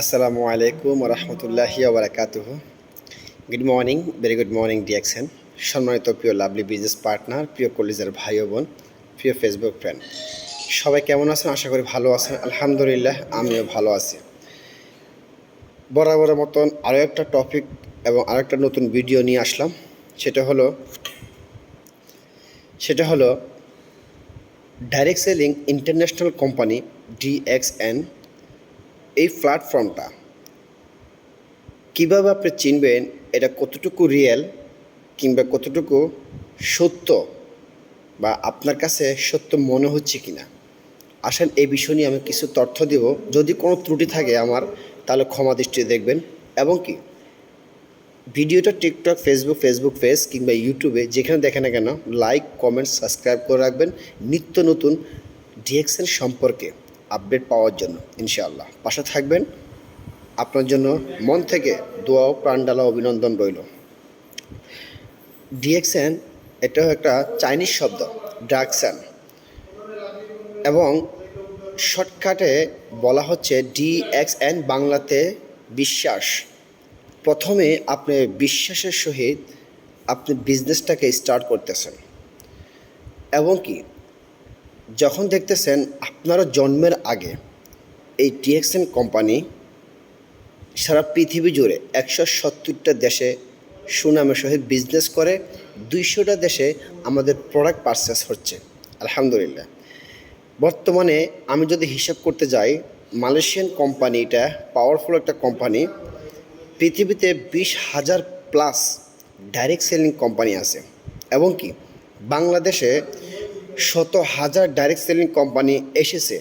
আসসালামু আলাইকুম রহমতুল্লাহি ওবরাকাতুহ। Good morning very good morning DXN সম্মানিত প্রিয় লাভলি বিজনেস পার্টনার প্রিয় কলেজের ভাই বোন, প্রিয় ফেসবুক ফ্রেন্ড সবাই কেমন আছেন? আশা করি ভালো আছেন। আলহামদুলিল্লাহ, আমিও ভালো আছি। বরাবরের মতন আরও একটা টপিক এবং আরও একটা নতুন ভিডিও নিয়ে আসলাম। সেটা হলো সেটা হলো direct selling international company DXN এই প্ল্যাটফর্মটা কীভাবে আপনি চিনবেন এটা কতটুকু রিয়েল কিংবা কতটুকু সত্য বা আপনার কাছে সত্য মনে হচ্ছে কি না আসেন এই বিষয় নিয়ে আমি কিছু তথ্য দেব। যদি কোনো ত্রুটি থাকে আমার, তাহলে ক্ষমা দৃষ্টি দেখবেন। এবং কি, ভিডিওটা টিকটক ফেসবুক ফেসবুক পেজ কিংবা ইউটিউবে যেখানে দেখে না কেন লাইক কমেন্ট সাবস্ক্রাইব করে রাখবেন। নিত্য নতুন ডিএক্সেল সম্পর্কে। আপডেট পাওয়ার জন্য, ইনশাআল্লাহ। পাশে থাকবেন। আপনার জন্য মন থেকে দোয়া ও প্রাণডালা অভিনন্দন রইল। ডিএক্সএন এটাও একটা চাইনিজ শব্দ, ড্রাগসেন। এবং শর্টকাটে বলা হচ্ছে ডিএক্সএন বাংলাতে বিশ্বাস। প্রথমে আপনি বিশ্বাসের সহিত আপনি বিজনেসটাকে স্টার্ট করতেছেন। এবং কি? যখন দেখতেছেন আপনারও জন্মের আগে এই টিএক্সএন কোম্পানি সারা পৃথিবী জুড়ে একশো সত্তরটা দেশে সুনামের সহিত বিজনেস করে, দুইশোটা দেশে আমাদের প্রোডাক্ট পারচেস হচ্ছে। আলহামদুলিল্লাহ। বর্তমানে আমি যদি হিসাব করতে যাই, মালয়েশিয়ান কোম্পানিটা পাওয়ারফুল একটা কোম্পানি। পৃথিবীতে বিশ হাজার প্লাস ডাইরেক্ট সেলিং কোম্পানি আছে। এবং কি? বাংলাদেশে শত হাজার ডাইরেক্ট সেলিং কোম্পানি এসেছে।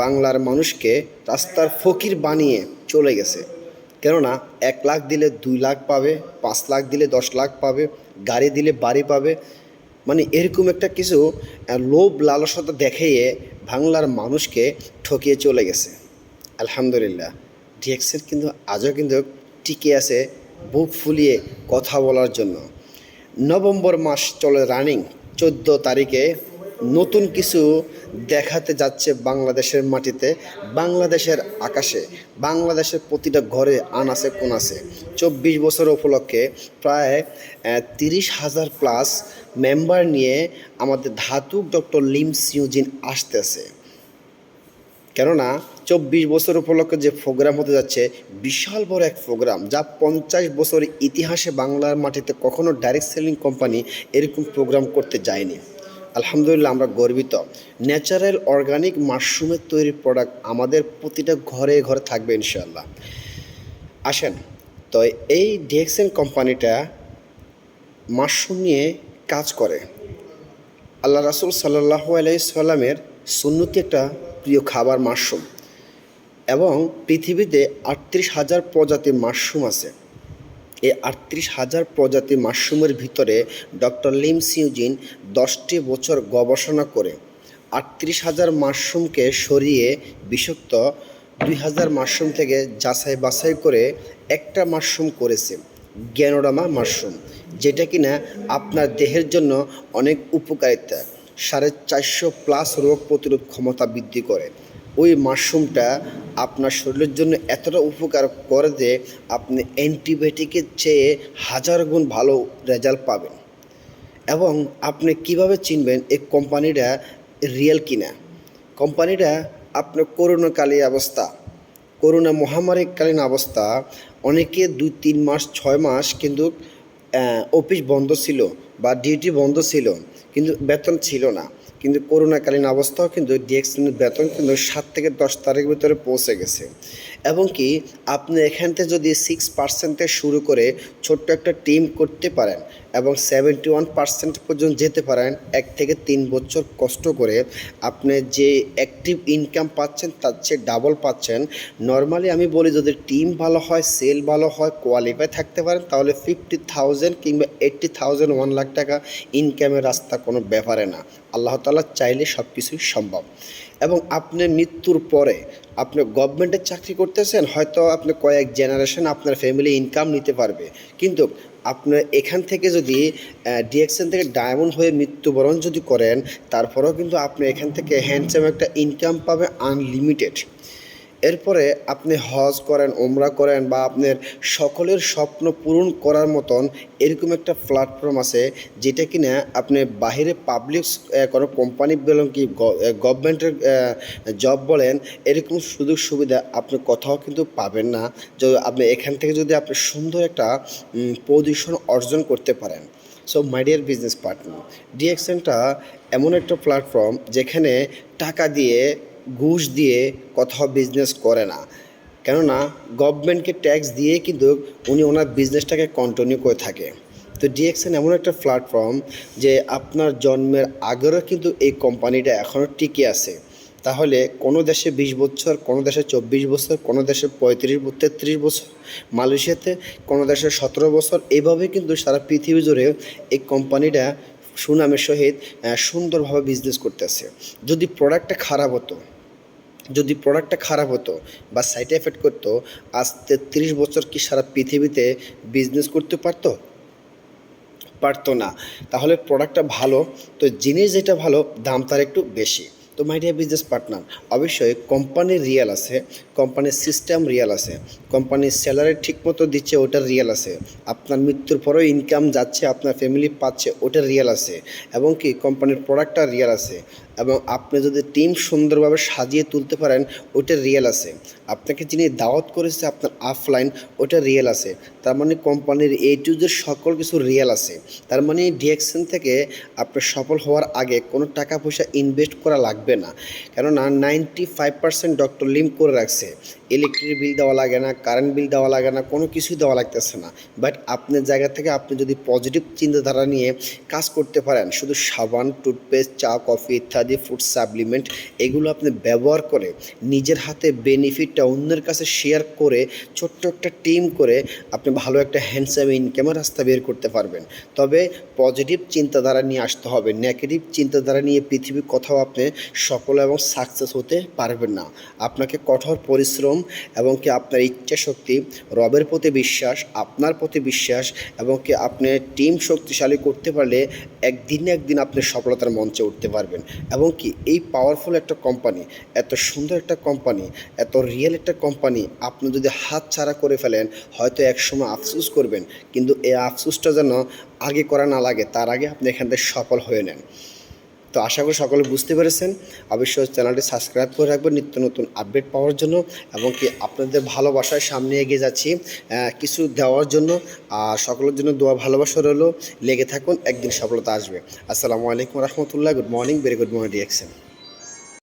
বাংলার মানুষকে রাস্তার ফকির বানিয়ে চলে গেছে। কেননা এক লাখ দিলে দুই লাখ পাবে, পাঁচ লাখ দিলে দশ লাখ পাবে, গাড়ি দিলে বাড়ি পাবে। মানে এরকম একটা কিছু লোভ লালসতা দেখিয়ে বাংলার মানুষকে ঠকিয়ে চলে গেছে। আলহামদুলিল্লাহ ডিএক্সেল কিন্তু আজও কিন্তু টিকে আছে, বুক ফুলিয়ে কথা বলার জন্য। নভেম্বর মাস চলে রানিং চোদ্দ তারিখে নতুন কিছু দেখাতে যাচ্ছে বাংলাদেশের মাটিতে, বাংলাদেশের আকাশে। বাংলাদেশের প্রতিটা ঘরে আনাসে কোনাসে চব্বিশ বছর উপলক্ষে প্রায় তিরিশ হাজার প্লাস মেম্বার নিয়ে আমাদের ধাতুক ডক্টর লিম সিউজিন আসতেছে। কেননা চব্বিশ বছর উপলক্ষে যে প্রোগ্রাম হতে যাচ্ছে, বিশাল বড় এক প্রোগ্রাম যা পঞ্চাশ বছর ইতিহাসে বাংলার মাটিতে কখনো ডাইরেক্ট সেলিং কোম্পানি এরকম প্রোগ্রাম করতে যায়নি। আলহামদুলিল্লাহ আমরা গর্বিত। ন্যাচারাল অর্গানিক মাশরুমের তৈরি প্রোডাক্ট আমাদের প্রতিটা ঘরে ঘরে থাকবে ইনশাল্লাহ আসেন, তো এই ডিএক্সএন কোম্পানিটা মাশরুম নিয়ে কাজ করে। আল্লাহ রাসুল সাল্লাহ আলাইসাল্লামের সুন্নতি একটা প্রিয় খাবার মাশরুম এবং পৃথিবীতে আটত্রিশ হাজার প্রজাতির মাশরুম আছে। এই আটত্রিশ হাজার প্রজাতির মাশরুমের ভিতরে ডক্টর লিম সিউজিন দশটি বছর গবেষণা করে আটত্রিশ হাজার মাশরুমকে সরিয়ে বিষাক্ত দুই হাজার মাশরুম থেকে যাচাই বাছাই করে একটা মাশরুম করেছে, গ্যানোডামা মাশরুম, যেটা কিনা আপনার দেহের জন্য অনেক উপকারিতা, সাড়ে চারশো প্লাস রোগ প্রতিরোধ ক্ষমতা বৃদ্ধি করে। ওই মাশরুমটা আপনার শরীরের জন্য এতটা উপকার করে যে আপনি অ্যান্টিবায়োটিকের চেয়ে হাজার গুণ ভালো রেজাল্ট পাবেন। এবং আপনি কীভাবে চিনবেন এই কোম্পানিটা রিয়েল কিনা? কোম্পানিটা আপনার করোনাকালীন অবস্থা, করোনা মহামারীকালীন অবস্থা, অনেকে দুই, তিন মাস, ছয় মাস কিন্তু অফিস বন্ধ ছিল বা ডিউটি বন্ধ ছিল, কিন্তু বেতন ছিল না। কিন্তু করোনাকালীন অবস্থাও কিন্তু ডিএক্সএনের বেতন কিন্তু সাত থেকে দশ তারিখের ভিতরে পৌঁছে গেছে। এবং কি আপনি এখান থেকে যদি সিক্স পার্সেন্টে শুরু করে ছোট্ট একটা টিম করতে পারেন এবং সেভেন্টি ওয়ান পার্সেন্ট পর্যন্ত যেতে পারেন, এক থেকে তিন বছর কষ্ট করে আপনি যে অ্যাক্টিভ ইনকাম পাচ্ছেন তার চেয়ে ডাবল পাচ্ছেন। নর্মালি আমি বলি যদি টিম ভালো হয় সেল ভালো হয় কোয়ালিফাই থাকতে পারেন, তাহলে ফিফটি থাউজেন্ড কিংবা এইট্টি থাউজেন্ড ওয়ান লাখ টাকা ইনকামের রাস্তা কোনো ব্যাপারে না। আল্লাহ তালা চাইলে সব কিছুই সম্ভব। এবং আপনি মৃত্যুর পরে আপনি গভর্নমেন্টের চাকরি করতেছেন, হয়তো আপনি কয়েক জেনারেশন আপনার ফ্যামিলি ইনকাম নিতে পারবে। কিন্তু আপনার এখান থেকে যদি ডিএক্সএন থেকে ডায়মন্ড হয়ে মৃত্যুবরণ যদি করেন, তারপরেও কিন্তু আপনি এখান থেকে হ্যান্ডসাম একটা ইনকাম পাবে আনলিমিটেড এরপরে আপনি হজ করেন ওমরা করেন বা আপনার সকলের স্বপ্ন পূরণ করার মতন এরকম একটা প্ল্যাটফর্ম আছে যেটা কিনা আপনি বাহিরে পাবলিক কোনো কোম্পানি বলেন কি গভর্নমেন্টের জব বলেন, এরকম সুযোগ সুবিধা আপনি কোথাও কিন্তু পাবেন না। যে আপনি এখান থেকে যদি আপনি সুন্দর একটা পজিশন অর্জন করতে পারেন। So my dear business partner ডিএক্সএনটা এমন একটা প্ল্যাটফর্ম যেখানে টাকা দিয়ে ঘুষ দিয়ে কোথাও বিজনেস করে না। কেননা গভর্নমেন্টকে ট্যাক্স দিয়ে কিন্তু উনি ওনার বিজনেসটাকে কন্টিনিউ করে থাকে। তো ডিএক্সএন এমন একটা প্ল্যাটফর্ম যে আপনার জন্মের আগেরও কিন্তু এই কোম্পানিটা এখনও টিকে আছে। তাহলে কোনো দেশে বিশ বছর, কোনো দেশে চব্বিশ বছর, কোনো দেশে পঁয়ত্রিশ, তেত্রিশ বছর, মালয়েশিয়াতে কোনো দেশে সতেরো বছর এইভাবে কিন্তু সারা পৃথিবী জুড়ে এই কোম্পানিটা সুনামের সহিত সুন্দরভাবে বিজনেস করতেছে। যদি প্রোডাক্টটা খারাপ হতো যদি প্রোডাক্টটা খারাপ হতো বা সাইড এফেক্ট করতো, আজ তেত্রিশ বছর কি সারা পৃথিবীতে বিজনেস করতে পারতো? পারতো না। তাহলে প্রোডাক্টটা ভালো, তো জিনিস যেটা ভালো, দাম তার একটু বেশি। তো মাই ডিয়ার বিজনেস পার্টনার অবশ্যই কোম্পানির রিয়েল আছে কোম্পানির সিস্টেম রিয়েল আছে কোম্পানির স্যালারি ঠিকমতো দিচ্ছে ওটার রিয়েল আছে। আপনার মৃত্যুর পরেও ইনকাম যাচ্ছে, আপনার ফ্যামিলি পাচ্ছে ওটার রিয়েল আছে। এবং কি কোম্পানির প্রোডাক্টটা রিয়েল আছে। এবং আপনি যদি টিম সুন্দরভাবে সাজিয়ে তুলতে পারেন ওটার রিয়েল আছে। আপনাকে যিনি দাওয়াত করেছে আপনার অফলাইন ওটা রিয়েল আছে। তার মানে কোম্পানির এ টু জেড সকল কিছু রিয়েল আছে। তার মানে ডিএকশন থেকে আপনার সফল হওয়ার আগে কোনো টাকা পয়সা ইনভেস্ট করা লাগবে না। কেননা ninety five percent doctor Lim করে রাখছে। ইলেকট্রিক বিল দেওয়া লাগে না কারেন্ট বিল দেওয়া লাগে না, কোনো কিছুই দেওয়া লাগতেছে না। বাট আপনার জায়গা থেকে আপনি যদি পজিটিভ চিন্তাধারা নিয়ে কাজ করতে পারেন, শুধু সাবান টুথপেস্ট চা কফি ইত্যাদি ফুড সাপ্লিমেন্ট এগুলো আপনি ব্যবহার করে নিজের হাতে বেনিফিটটা অন্যের কাছে শেয়ার করে ছোট্ট একটা টিম করে আপনি ভালো একটা হ্যান্ডসাম ইনকামের রাস্তা বের করতে পারবেন। তবে পজিটিভ চিন্তাধারা নিয়ে আসতে হবে। নেগেটিভ চিন্তাধারা নিয়ে পৃথিবীর কোথাও আপনি সফল এবং সাকসেস হতে পারবেন না। আপনাকে কঠোর পরিশ্রম এবং কি আপনার ইচ্ছা শক্তি, রবের প্রতি বিশ্বাস, আপনার প্রতি বিশ্বাস এবং কি আপনি টিম শক্তিশালী করতে পারলে একদিন একদিন আপনি সফলতার মঞ্চে উঠতে পারবেন। এবং কি এই পাওয়ারফুল একটা কোম্পানি এত সুন্দর একটা কোম্পানি এত রিয়েল একটা কোম্পানি আপনি যদি হাত ছাড়া করে ফেলেন, হয়তো একসময় আফসোস করবেন, কিন্তু এই আফসোসটা যেন আগে করা না লাগে, তার আগে আপনি এখান থেকে সফল হয়ে নেন। তো আশা করি সকলে বুঝতে পেরেছেন। অবশ্যই চ্যানেলটি সাবস্ক্রাইব করে রাখবেন নিত্য নতুন আপডেট পাওয়ার জন্য এবং কি আপনাদের ভালোবাসায় সামনে এগিয়ে যাচ্ছি কিছু দেওয়ার জন্য। আর সকলের জন্য দোয়া ভালোবাসা রইল। লেগে থাকুন, একদিন সফলতা আসবে। আসসালামু আলাইকুম রহমতুল্লাহ। Good morning, very good morning DXN